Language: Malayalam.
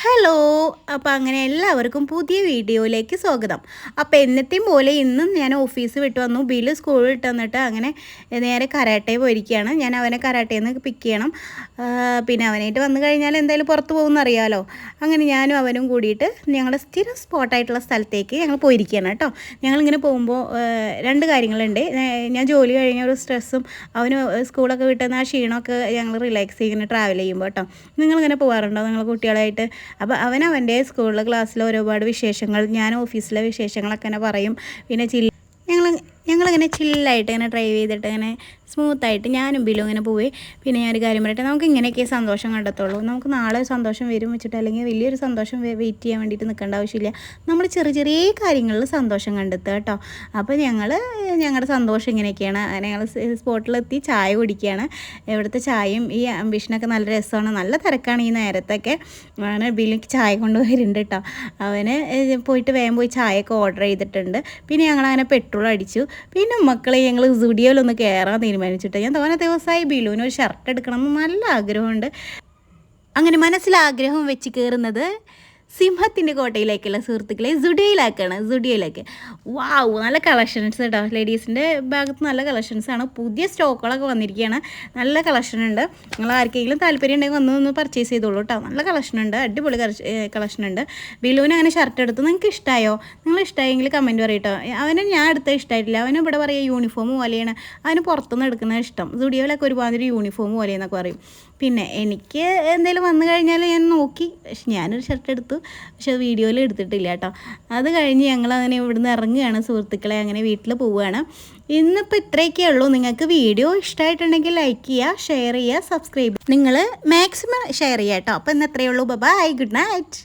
ഹലോ അപ്പോൾ അങ്ങനെ എല്ലാവർക്കും പുതിയ വീഡിയോയിലേക്ക് സ്വാഗതം. അപ്പോൾ എന്നത്തെയും പോലെ ഇന്നും ഞാൻ ഓഫീസ് വിട്ട് വന്നു. ബില്ല് സ്കൂളിൽ വിട്ട് വന്നിട്ട് അങ്ങനെ നേരെ കരാട്ടെ പോയിരിക്കുകയാണ്. ഞാൻ അവനെ കരാട്ടയിൽ നിന്ന് പിക്ക് ചെയ്യണം. പിന്നെ അവനായിട്ട് വന്നു കഴിഞ്ഞാൽ എന്തായാലും പുറത്ത് പോകുമെന്ന് അറിയാമല്ലോ അങ്ങനെ ഞാനും അവനും കൂടിയിട്ട് ഞങ്ങളുടെ സ്ഥിരം സ്പോട്ടായിട്ടുള്ള സ്ഥലത്തേക്ക് ഞങ്ങൾ പോയിരിക്കുകയാണ് കേട്ടോ. ഞങ്ങളിങ്ങനെ പോകുമ്പോൾ രണ്ട് കാര്യങ്ങളുണ്ട്. ഞാൻ ജോലി കഴിഞ്ഞ ഒരു സ്ട്രെസ്സും അവന് സ്കൂളൊക്കെ വിട്ടുന്ന ആ ക്ഷീണമൊക്കെ ഞങ്ങൾ റിലാക്സ് ചെയ്യുന്ന ട്രാവൽ ചെയ്യുമ്പോൾ കേട്ടോ. നിങ്ങളിങ്ങനെ പോകാറുണ്ടോ? നിങ്ങൾ കുട്ടികളായിട്ട് അപ്പോൾ അവൻ അവന്റെ സ്കൂളിലെ ക്ലാസ്സിലെ ഒരുപാട് വിശേഷങ്ങൾ ഞാൻ ഓഫീസിലെ വിശേഷങ്ങളൊക്കെ തന്നെ പറയും. പിന്നെ ചില്ല ഞങ്ങൾ ഞങ്ങളിങ്ങനെ ചില്ലായിട്ട് ഇങ്ങനെ ഡ്രൈവ് ചെയ്തിട്ട് ഇങ്ങനെ സ്മൂത്തായിട്ട് ഞാനും ബിലും ഇങ്ങനെ പോയി. പിന്നെ ഞാനൊരു കാര്യം പറയട്ടെ നമുക്ക് ഇങ്ങനെയൊക്കെ സന്തോഷം കണ്ടെത്തുള്ളൂ. നമുക്ക് നാളെ സന്തോഷം വരും വെച്ചിട്ട് അല്ലെങ്കിൽ വലിയൊരു സന്തോഷം വെയിറ്റ് ചെയ്യാൻ വേണ്ടിയിട്ട് നിൽക്കേണ്ട ആവശ്യമില്ല. നമ്മൾ ചെറിയ ചെറിയ കാര്യങ്ങളിൽ സന്തോഷം കണ്ടെത്തുക കേട്ടോ. അപ്പോൾ ഞങ്ങൾ ഞങ്ങളുടെ സന്തോഷം ഇങ്ങനെയൊക്കെയാണ്. ഞങ്ങൾ സ്പോട്ടിലെത്തി ചായ കുടിക്കുകയാണ്. ഇവിടുത്തെ ചായയും ഈ അംബിഷനൊക്കെ നല്ല രസമാണ്. നല്ല തിരക്കാണ് ഈ നേരത്തൊക്കെ. അവന് ബില്ലിക്ക് ചായ കൊണ്ടുപോയിരുന്നുണ്ട് കേട്ടോ. അവന് പോയിട്ട് വേഗം പോയി ചായയൊക്കെ ഓർഡർ ചെയ്തിട്ടുണ്ട്. പിന്നെ ഞങ്ങളങ്ങനെ പെട്രോൾ അടിച്ചു. പിന്നെ മക്കളെ ഞങ്ങൾ സ്റ്റുഡിയോയിലൊന്ന് കയറാൻ തീരുമാനിച്ചിട്ട്. ഞാൻ തോനെ ദിവസമായി ബിലുവിന് ഒരു ഷർട്ട് എടുക്കണം എന്ന് നല്ല ആഗ്രഹമുണ്ട്. അങ്ങനെ മനസ്സിലാഗ്രഹം വെച്ച് കയറുന്നത് സിംഹത്തിന്റെ കോട്ടയിലേക്കുള്ള സുഹൃത്തുക്കളെ സുഡിയയിലേക്കാണ് സുഡിയയിലേക്ക് വാവ് നല്ല കളക്ഷൻസ് കേട്ടോ ലേഡീസിന്റെ ഭാഗത്ത് നല്ല കളക്ഷൻസാണ്. പുതിയ സ്റ്റോക്കുകളൊക്കെ വന്നിരിക്കുകയാണ്. നല്ല കളക്ഷൻ ഉണ്ട് നിങ്ങൾ ആർക്കെങ്കിലും താല്പര്യം ഉണ്ടെങ്കിൽ വന്ന് ഒന്ന് പർച്ചേസ് ചെയ്തോളൂ കേട്ടോ നല്ല കളക്ഷൻ ഉണ്ട് അടിപൊളി കളക്ഷൻ ഉണ്ട് ബിലുവിന് അങ്ങനെ ഷർട്ട് എടുത്ത് നിങ്ങൾക്ക് ഇഷ്ടമായോ നിങ്ങൾ ഇഷ്ടമായെങ്കിൽ കമന്റ് പറയട്ടോ അവനെ ഞാൻ എടുത്ത ഇഷ്ടമായിട്ടില്ല അവന് ഇവിടെ പറയുക യൂണിഫോം പോലെയാണ്. അവന് പുറത്തുനിന്ന് എടുക്കുന്നത് ഇഷ്ടം. സുഡിയോയിലൊക്കെ ഒരുമാതിരി യൂണിഫോം പോലെയെന്നൊക്കെ പറയും. പിന്നെ എനിക്ക് എന്തെങ്കിലും വന്നു കഴിഞ്ഞാൽ ഞാൻ നോക്കി. പക്ഷെ ഞാനൊരു ഷർട്ട് എടുത്തു. പക്ഷെ അത് വീഡിയോയിൽ എടുത്തിട്ടില്ല കേട്ടോ. അത് കഴിഞ്ഞ് ഞങ്ങൾ അങ്ങനെ ഇവിടുന്ന് ഇറങ്ങുകയാണ്. സുഹൃത്തുക്കളെ അങ്ങനെ വീട്ടിൽ പോവുകയാണ്. ഇന്നിപ്പോൾ ഇത്രയൊക്കെ ഉള്ളൂ. നിങ്ങൾക്ക് വീഡിയോ ഇഷ്ടമായിട്ടുണ്ടെങ്കിൽ ലൈക്ക് ചെയ്യുക ഷെയർ ചെയ്യുക സബ്സ്ക്രൈബ് നിങ്ങൾ മാക്സിമം ഷെയർ ചെയ്യുക കേട്ടോ. അപ്പോൾ ഇന്ന് ഇത്രയേ ഉള്ളൂ. Bye good night